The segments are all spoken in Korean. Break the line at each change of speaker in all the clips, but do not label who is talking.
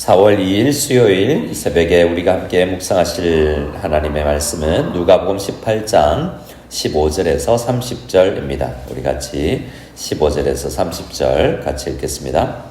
4월 2일 수요일 새벽에 우리가 함께 묵상하실 하나님의 말씀은 누가복음 18장 15절에서 30절입니다. 우리 같이 15절에서 30절 같이 읽겠습니다.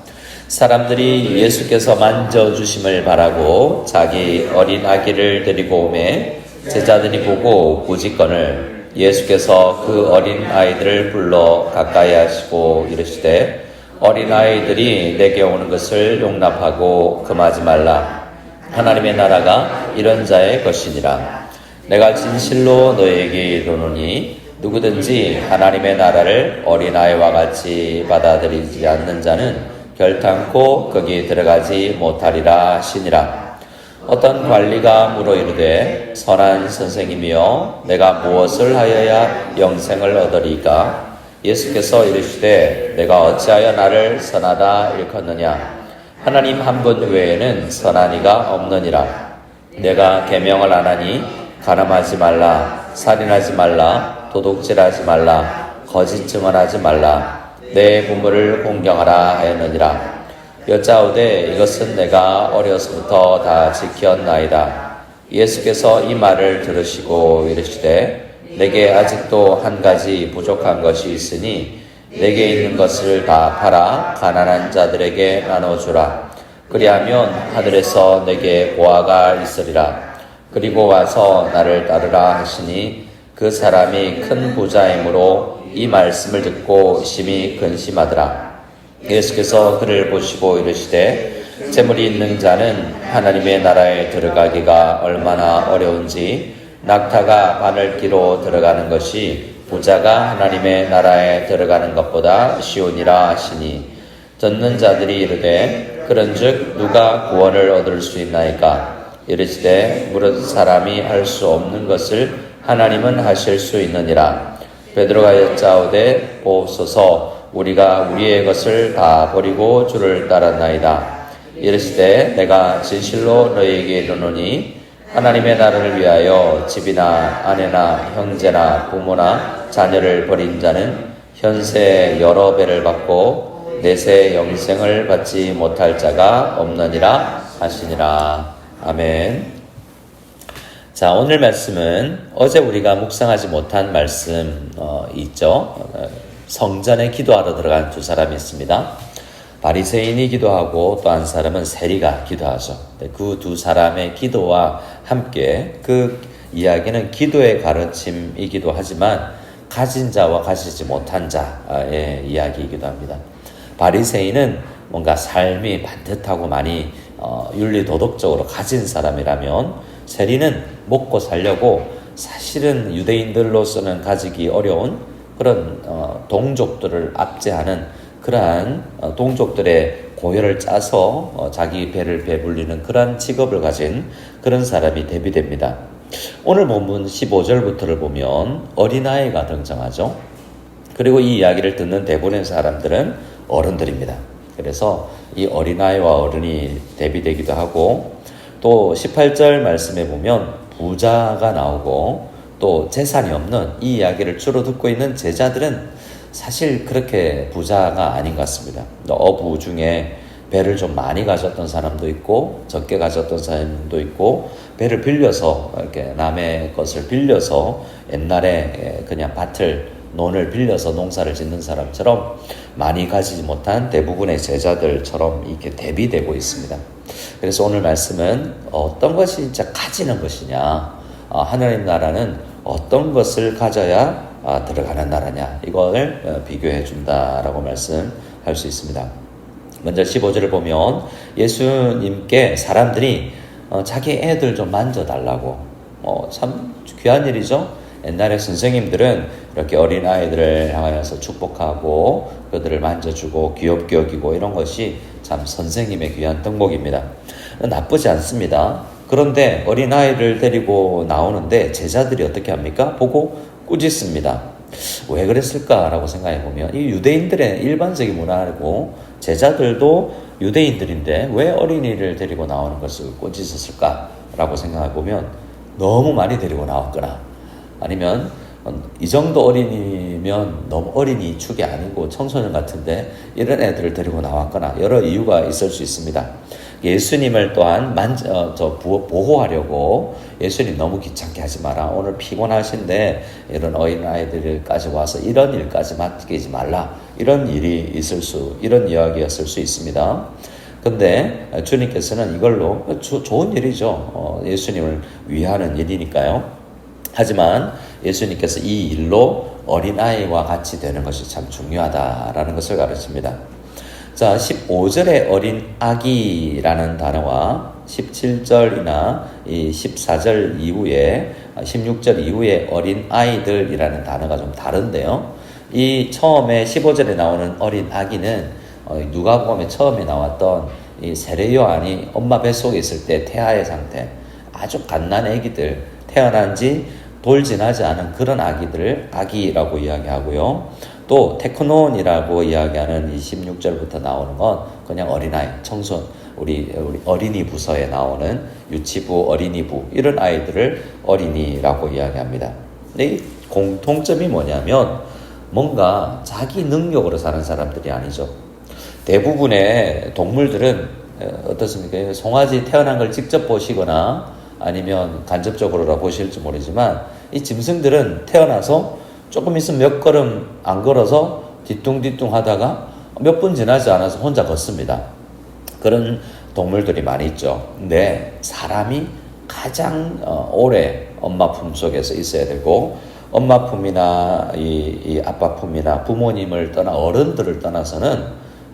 사람들이 예수께서 만져 주심을 바라고 자기 어린 아기를 데리고 오매 제자들이 보고 꾸짖건을 예수께서 그 어린 아이들을 불러 가까이 하시고 이르시되 어린아이들이 내게 오는 것을 용납하고 금하지 말라. 하나님의 나라가 이런 자의 것이니라. 내가 진실로 너에게 이르노니 누구든지 하나님의 나라를 어린아이와 같이 받아들이지 않는 자는 결탄코 거기 들어가지 못하리라 하시니라. 어떤 관리가 물어 이르되 선한 선생님이여 내가 무엇을 하여야 영생을 얻으리까 예수께서 이르시되 내가 어찌하여 나를 선하다 일컫느냐? 하나님 한 분 외에는 선한 이가 없느니라. 내가 계명을 안 하니 가늠하지 말라 살인하지 말라 도둑질하지 말라 거짓 증언하지 말라. 내 부모를 공경하라 하였느니라. 여짜오되 이것은 내가 어려서부터 다 지켰나이다. 예수께서 이 말을 들으시고 이르시되 내게 아직도 한 가지 부족한 것이 있으니 내게 있는 것을 다 팔아 가난한 자들에게 나눠주라. 그리하면 하늘에서 내게 보아가 있으리라. 그리고 와서 나를 따르라 하시니 그 사람이 큰 부자이므로 이 말씀을 듣고 심히 근심하더라. 예수께서 그를 보시고 이르시되 재물이 있는 자는 하나님의 나라에 들어가기가 얼마나 어려운지 낙타가 바늘기로 들어가는 것이 부자가 하나님의 나라에 들어가는 것보다 쉬우니라 하시니 듣는 자들이 이르되 그런즉 누가 구원을 얻을 수 있나이까? 이르시되 무릇 사람이 할 수 없는 것을 하나님은 하실 수 있느니라. 베드로가 여짜오되 보옵소서 우리가 우리의 것을 다 버리고 주를 따랐나이다. 이르시되 내가 진실로 너희에게 이르노니 하나님의 나라를 위하여 집이나 아내나 형제나 부모나 자녀를 버린 자는 현세 여러 배를 받고 내세 영생을 받지 못할 자가 없느니라 하시니라. 아멘. 자, 오늘 말씀은 어제 우리가 묵상하지 못한 말씀 어, 있죠. 어, 성전에 기도하러 들어간 두 사람이 있습니다. 바리새인이 기도하고 또 한 사람은 세리가 기도하죠. 그 두 사람의 기도와 함께 그 이야기는 기도의 가르침이기도 하지만 가진 자와 가지지 못한 자의 이야기이기도 합니다. 바리새인은 뭔가 삶이 반듯하고 많이 어, 윤리 도덕적으로 가진 사람이라면 세리는 먹고 살려고 사실은 유대인들로서는 가지기 어려운 그런 어, 동족들을 압제하는 그러한 어, 동족들의 고혈을 짜서 어, 자기 배를 배불리는 그러한 직업을 가진 그런 사람이 대비됩니다. 오늘 본문 15절부터를 보면 어린아이가 등장하죠. 그리고 이 이야기를 듣는 대부분의 사람들은 어른들입니다. 그래서 이 어린아이와 어른이 대비되기도 하고 또 18절 말씀에 보면 부자가 나오고 또 재산이 없는 이 이야기를 주로 듣고 있는 제자들은 사실 그렇게 부자가 아닌 것 같습니다. 어부 중에 배를 좀 많이 가졌던 사람도 있고 적게 가졌던 사람도 있고 배를 빌려서 이렇게 남의 것을 빌려서 옛날에 그냥 밭을 논을 빌려서 농사를 짓는 사람처럼 많이 가지지 못한 대부분의 제자들처럼 이렇게 대비되고 있습니다. 그래서 오늘 말씀은 어떤 것이 진짜 가지는 것이냐, 어, 하나님 나라는 어떤 것을 가져야 아, 들어가는 나라냐 이걸 어, 비교해 준다라고 말씀할 수 있습니다. 먼저 15절을 보면 예수님께 사람들이 어, 자기 애들 좀 만져달라고 어, 참 귀한 일이죠. 옛날에 선생님들은 이렇게 어린 아이들을 향하여서 축복하고 그들을 만져주고 귀엽게 여기고 이런 것이 참 선생님의 귀한 덕목입니다. 나쁘지 않습니다. 그런데 어린 아이를 데리고 나오는데 제자들이 어떻게 합니까? 보고 꾸짖습니다. 왜 그랬을까라고 생각해 보면 이 유대인들의 일반적인 문화고 제자들도 유대인들인데 왜 어린이를 데리고 나오는 것을 꾸짖었을까라고 생각해 보면 너무 많이 데리고 나왔거나 아니면 이 정도 어린이면 너무 어린이 축이 아니고 청소년 같은데 이런 애들을 데리고 나왔거나 여러 이유가 있을 수 있습니다. 예수님을 또한 만, 어, 보호하려고 예수님 너무 귀찮게 하지 마라. 오늘 피곤하신데 이런 어린 아이들까지 와서 이런 일까지 맡기지 말라. 이런 일이 있을 수, 이런 이야기였을 수 있습니다. 근데 주님께서는 이걸로 조- 좋은 일이죠. 어, 예수님을 위하는 일이니까요. 하지만 예수님께서 이 일로 어린아이와 같이 되는 것이 참 중요하다라는 것을 가르칩니다. 자, 15절의 어린 아기라는 단어와 17절이나 이 14절 이후에 16절 이후에 어린 아이들이라는 단어가 좀 다른데요. 이 처음에 15절에 나오는 어린 아기는 어, 누가복음에 처음에 나왔던 이 세례 요한이 엄마 뱃속에 있을 때 태아의 상태, 아주 갓난 아기들 태어난 지 돌진하지 않은 그런 아기들을 아기라고 이야기하고요. 또 테크논이라고 이야기하는 26절부터 나오는 건 그냥 어린아이, 청소년, 우리, 우리 어린이 부서에 나오는 유치부, 어린이부 이런 아이들을 어린이라고 이야기합니다. 근데 이 공통점이 뭐냐면 뭔가 자기 능력으로 사는 사람들이 아니죠. 대부분의 동물들은 어, 어떻습니까? 송아지 태어난 걸 직접 보시거나 아니면 간접적으로라 보실지 모르지만 이 짐승들은 태어나서 조금 있으면 몇 걸음 안 걸어서 뒤뚱뒤뚱 하다가 몇 분 지나지 않아서 혼자 걷습니다. 그런 동물들이 많이 있죠. 근데 사람이 가장 어, 오래 엄마 품 속에서 있어야 되고 엄마 품이나 이, 이 아빠 품이나 부모님을 떠나 어른들을 떠나서는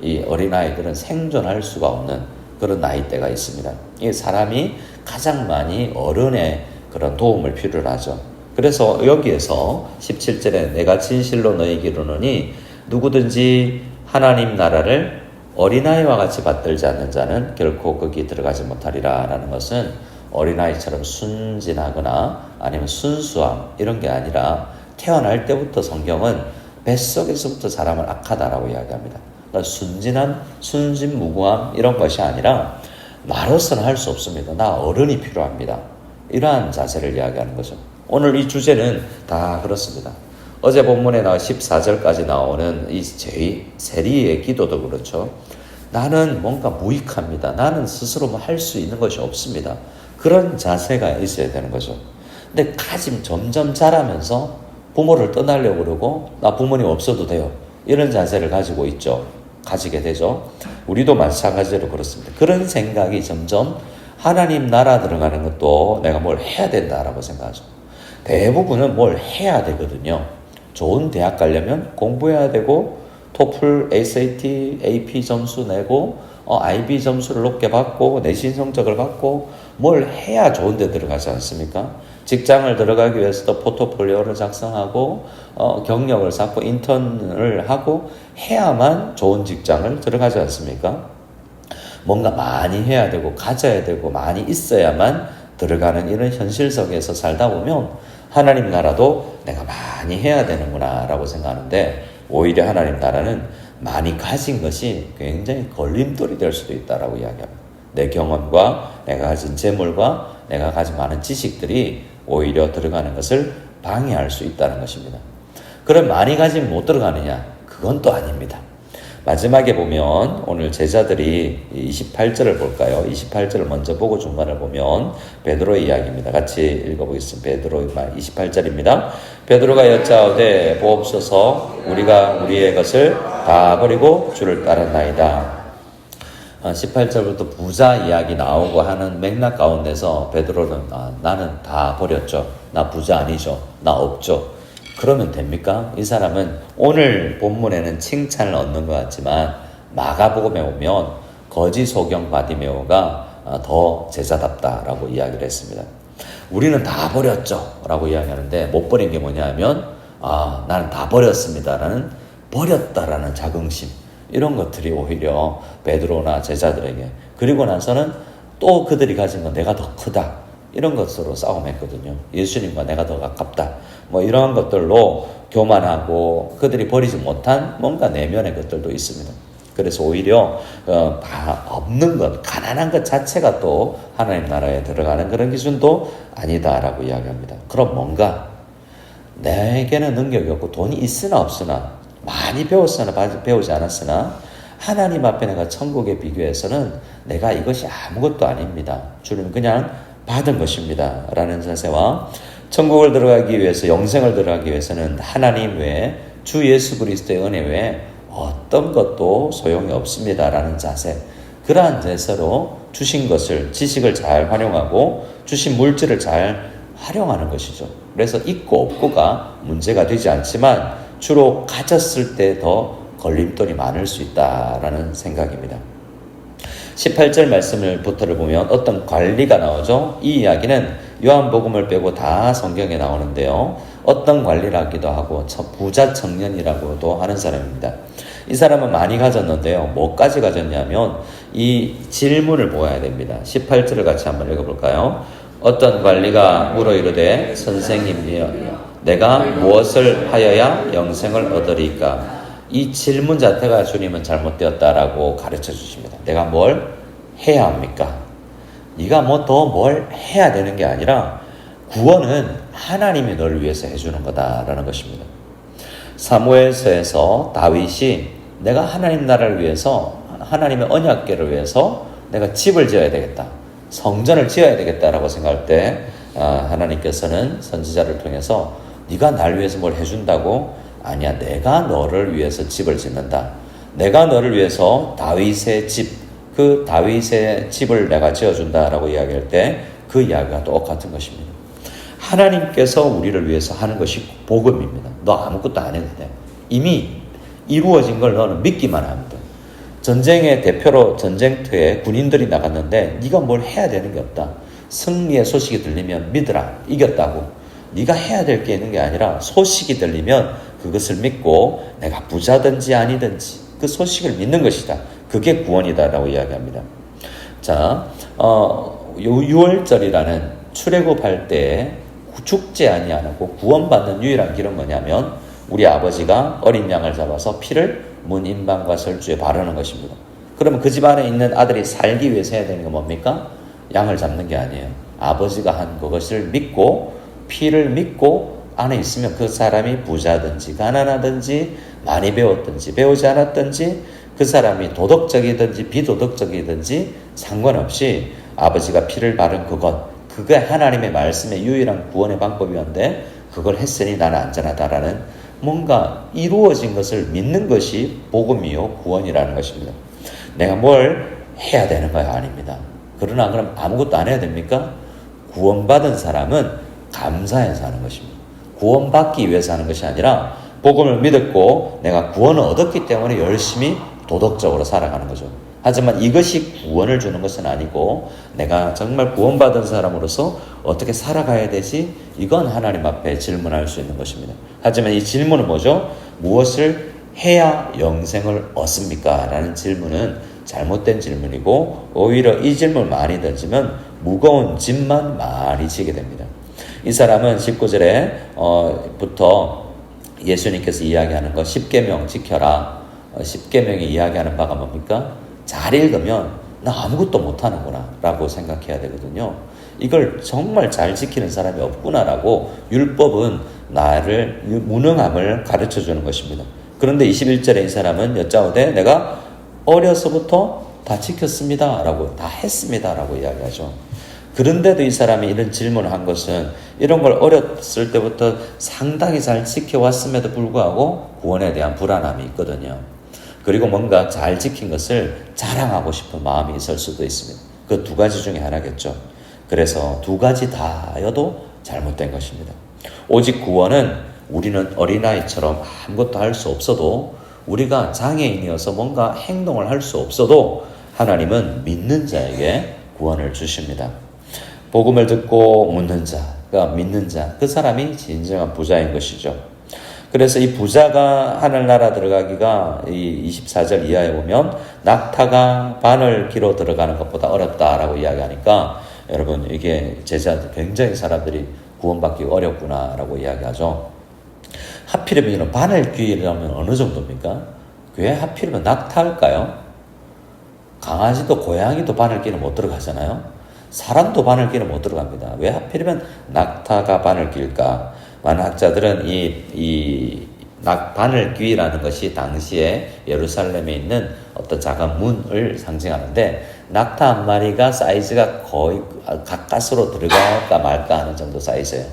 이 어린아이들은 생존할 수가 없는 그런 나이대가 있습니다. 이 사람이 가장 많이 어른의 그런 도움을 필요로 하죠. 그래서 여기에서 17절에 내가 진실로 너에게 이르노니 누구든지 하나님 나라를 어린아이와 같이 받들지 않는 자는 결코 거기 들어가지 못하리라 라는 것은 어린아이처럼 순진하거나 아니면 순수함 이런 게 아니라 태어날 때부터 성경은 뱃속에서부터 사람을 악하다라고 이야기합니다. 그러니까 순진한 순진무구함 이런 것이 아니라 나로서는 할 수 없습니다. 나 어른이 필요합니다. 이러한 자세를 이야기하는 거죠. 오늘 이 주제는 다 그렇습니다. 어제 본문에 나 14절까지 나오는 이 제의, 세리의 기도도 그렇죠. 나는 뭔가 무익합니다. 나는 스스로 뭐 할 수 있는 것이 없습니다. 그런 자세가 있어야 되는 거죠. 근데 가짐 점점 자라면서 부모를 떠나려고 그러고 나 부모님 없어도 돼요. 이런 자세를 가지고 있죠. 가지게 되죠. 우리도 마찬가지로 그렇습니다. 그런 생각이 점점 하나님 나라 들어가는 것도 내가 뭘 해야 된다라고 생각하죠. 대부분은 뭘 해야 되거든요. 좋은 대학 가려면 공부해야 되고 토플, SAT, AP 점수 내고 어, IB 점수를 높게 받고 내신 성적을 받고 뭘 해야 좋은 데 들어가지 않습니까? 직장을 들어가기 위해서도 포트폴리오를 작성하고 어, 경력을 쌓고 인턴을 하고 해야만 좋은 직장을 들어가지 않습니까? 뭔가 많이 해야 되고 가져야 되고 많이 있어야만 들어가는 이런 현실 속에서 살다 보면 하나님 나라도 내가 많이 해야 되는구나라고 생각하는데 오히려 하나님 나라는 많이 가진 것이 굉장히 걸림돌이 될 수도 있다라고 이야기합니다. 내 경험과 내가 가진 재물과 내가 가진 많은 지식들이 오히려 들어가는 것을 방해할 수 있다는 것입니다. 그럼 많이 가지면 못 들어가느냐? 그건 또 아닙니다. 마지막에 보면 오늘 제자들이 28절을 볼까요? 28절을 먼저 보고 중간을 보면 베드로의 이야기입니다. 같이 읽어보겠습니다. 베드로 28절입니다. 베드로가 여짜오되 보옵소서 우리가 우리의 것을 다 버리고 주를 따랐나이다. 18절부터 부자 이야기 나오고 하는 맥락 가운데서 베드로는 아, 나는 다 버렸죠. 나 부자 아니죠. 나 없죠. 그러면 됩니까? 이 사람은 오늘 본문에는 칭찬을 얻는 것 같지만 마가복음에 오면 거지 소경 바디메오가 아, 더 제자답다라고 이야기를 했습니다. 우리는 다 버렸죠. 라고 이야기하는데 못 버린 게 뭐냐면 아 나는 다 버렸습니다라는 버렸다라는 자긍심 이런 것들이 오히려 베드로나 제자들에게 그리고 나서는 또 그들이 가진 건 내가 더 크다 이런 것으로 싸움했거든요. 예수님과 내가 더 가깝다. 뭐 이러한 것들로 교만하고 그들이 버리지 못한 뭔가 내면의 것들도 있습니다. 그래서 오히려 어, 다 없는 것, 가난한 것 자체가 또 하나님 나라에 들어가는 그런 기준도 아니다라고 이야기합니다. 그럼 뭔가 내게는 능력이 없고 돈이 있으나 없으나 많이 배웠으나 배우지 않았으나 하나님 앞에 내가 천국에 비교해서는 내가 이것이 아무것도 아닙니다. 주님 그냥 받은 것입니다. 라는 자세와 천국을 들어가기 위해서 영생을 들어가기 위해서는 하나님 외에 주 예수 그리스도의 은혜 외에 어떤 것도 소용이 없습니다. 라는 자세. 그러한 자세로 주신 것을 지식을 잘 활용하고 주신 물질을 잘 활용하는 것이죠. 그래서 있고 없고가 문제가 되지 않지만 주로 가졌을 때 더 걸림돌이 많을 수 있다라는 생각입니다. 18절 말씀을 부터를 보면 어떤 관리가 나오죠. 이 이야기는 요한복음을 빼고 다 성경에 나오는데요. 어떤 관리라기도 하고 부자 청년이라고도 하는 사람입니다. 이 사람은 많이 가졌는데요. 뭐까지 가졌냐면 이 질문을 모아야 됩니다. 18절을 같이 한번 읽어볼까요? 어떤 관리가 물어 이르되 선생님이여 내가 무엇을 하여야 영생을 얻으리까? 이 질문 자체가 주님은 잘못되었다라고 가르쳐 주십니다. 내가 뭘 해야 합니까? 네가 뭐 더 뭘 해야 되는 게 아니라 구원은 하나님이 너를 위해서 해주는 거다라는 것입니다. 사무엘서에서 다윗이 내가 하나님 나라를 위해서 하나님의 언약계를 위해서 내가 집을 지어야 되겠다. 성전을 지어야 되겠다라고 생각할 때 아, 하나님께서는 선지자를 통해서 네가 날 위해서 뭘 해준다고 아니야 내가 너를 위해서 집을 짓는다. 내가 너를 위해서 다윗의 집 그 다윗의 집을 내가 지어준다라고 이야기할 때 그 이야기가 똑같은 것입니다. 하나님께서 우리를 위해서 하는 것이 복음입니다. 너 아무것도 안 해도 돼. 이미 이루어진 걸 너는 믿기만 하면 돼. 전쟁의 대표로 전쟁터에 군인들이 나갔는데 네가 뭘 해야 되는 게 없다. 승리의 소식이 들리면 믿으라. 이겼다고. 네가 해야 될 게 있는 게 아니라 소식이 들리면 그것을 믿고 내가 부자든지 아니든지 그 소식을 믿는 것이다. 그게 구원이다라고 이야기합니다. 자, 어, 6월절이라는 출애굽할 때 죽지 아니하고 구원받는 유일한 길은 뭐냐면 우리 아버지가 어린 양을 잡아서 피를 문 인방과 설주에 바르는 것입니다. 그러면 그 집안에 있는 아들이 살기 위해서 해야 되는 게 뭡니까? 양을 잡는 게 아니에요. 아버지가 한 그것을 믿고 피를 믿고 안에 있으면 그 사람이 부자든지 가난하든지 많이 배웠든지 배우지 않았든지 그 사람이 도덕적이든지 비도덕적이든지 상관없이 아버지가 피를 바른 그것 그게 하나님의 말씀의 유일한 구원의 방법이었는데 그걸 했으니 나는 안전하다라는 뭔가 이루어진 것을 믿는 것이 복음이요 구원이라는 것입니다. 내가 뭘 해야 되는 거야 아닙니다. 그러나 그럼 아무것도 안 해야 됩니까? 구원받은 사람은 감사해서 하는 것입니다. 구원받기 위해서 하는 것이 아니라 복음을 믿었고 내가 구원을 얻었기 때문에 열심히 도덕적으로 살아가는 거죠. 하지만 이것이 구원을 주는 것은 아니고 내가 정말 구원받은 사람으로서 어떻게 살아가야 되지? 이건 하나님 앞에 질문할 수 있는 것입니다. 하지만 이 질문은 뭐죠? 무엇을 해야 영생을 얻습니까? 라는 질문은 잘못된 질문이고 오히려 이 질문을 많이 던지면 무거운 짐만 많이 지게 됩니다. 이 사람은 19절에 어, 부터 예수님께서 이야기하는 거 10계명 지켜라. 어, 10계명이 이야기하는 바가 뭡니까? 잘 읽으면 나 아무것도 못하는구나 라고 생각해야 되거든요. 이걸 정말 잘 지키는 사람이 없구나라고 율법은 나를 무능함을 가르쳐 주는 것입니다. 그런데 21절에 이 사람은 여짜오되 내가 어려서부터 다 지켰습니다 라고 다 했습니다 라고 이야기하죠. 그런데도 이 사람이 이런 질문을 한 것은 이런 걸 어렸을 때부터 상당히 잘 지켜왔음에도 불구하고 구원에 대한 불안함이 있거든요. 그리고 뭔가 잘 지킨 것을 자랑하고 싶은 마음이 있을 수도 있습니다. 그 두 가지 중에 하나겠죠. 그래서 두 가지 다여도 잘못된 것입니다. 오직 구원은 우리는 어린아이처럼 아무것도 할 수 없어도 우리가 장애인이어서 뭔가 행동을 할 수 없어도 하나님은 믿는 자에게 구원을 주십니다. 복음을 듣고 묻는 자, 그러니까 믿는 자, 그 사람이 진정한 부자인 것이죠. 그래서 이 부자가 하늘나라 들어가기가 이 24절 이하에 보면 낙타가 바늘기로 들어가는 것보다 어렵다라고 이야기하니까 여러분 이게 제자들 굉장히 사람들이 구원받기 어렵구나라고 이야기하죠. 하필이면 바늘 귀라면 어느 정도입니까? 왜 하필이면 낙타일까요? 강아지도 고양이도 바늘 귀는 못 들어가잖아요. 사람도 바늘귀는 못 들어갑니다. 왜 하필이면 낙타가 바늘귀일까? 많은 학자들은 이, 이 바늘귀라는 것이 당시에 예루살렘에 있는 어떤 작은 문을 상징하는데 낙타 한 마리가 사이즈가 거의 가까스로 들어갈까 말까 하는 정도 사이즈예요.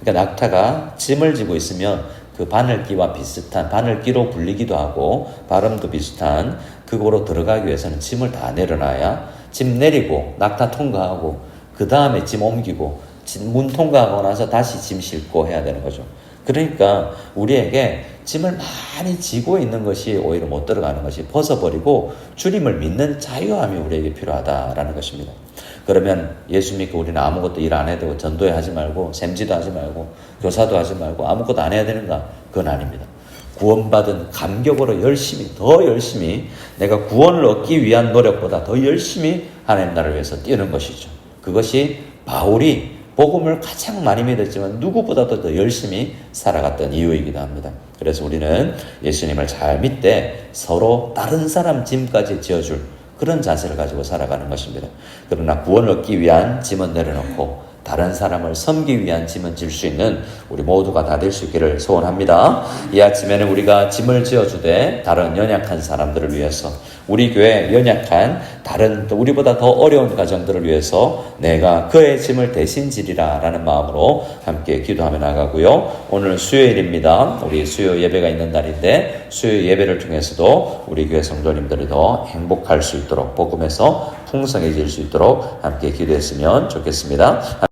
그러니까 낙타가 짐을 지고 있으면 그 바늘기와 비슷한 바늘기로 불리기도 하고 발음도 비슷한 그거로 들어가기 위해서는 짐을 다 내려놔야 짐 내리고 낙타 통과하고 그 다음에 짐 옮기고 짐- 문 통과하고 나서 다시 짐 싣고 해야 되는 거죠. 그러니까 우리에게 짐을 많이 지고 있는 것이 오히려 못 들어가는 것이 벗어버리고 주님을 믿는 자유함이 우리에게 필요하다라는 것입니다. 그러면 예수 믿고 우리는 아무것도 일 안 해도 전도회 하지 말고 샘지도 하지 말고 교사도 하지 말고 아무것도 안 해야 되는가? 그건 아닙니다. 구원받은 감격으로 열심히 더 열심히 내가 구원을 얻기 위한 노력보다 더 열심히 하나님 나라를 위해서 뛰는 것이죠. 그것이 바울이 복음을 가장 많이 믿었지만 누구보다도 더 열심히 살아갔던 이유이기도 합니다. 그래서 우리는 예수님을 잘 믿되 서로 다른 사람 짐까지 지어줄 그런 자세를 가지고 살아가는 것입니다. 그러나 구원을 얻기 위한 짐은 내려놓고 다른 사람을 섬기기 위한 짐은 질 수 있는 우리 모두가 다 될 수 있기를 소원합니다. 이 아침에는 우리가 짐을 지어주되 다른 연약한 사람들을 위해서 우리 교회 연약한 다른 또 우리보다 더 어려운 가정들을 위해서 내가 그의 짐을 대신 지리라 라는 마음으로 함께 기도하며 나가고요. 오늘 수요일입니다. 우리 수요 예배가 있는 날인데 수요 예배를 통해서도 우리 교회 성도님들이 더 행복할 수 있도록 복음에서 풍성해질 수 있도록 함께 기도했으면 좋겠습니다.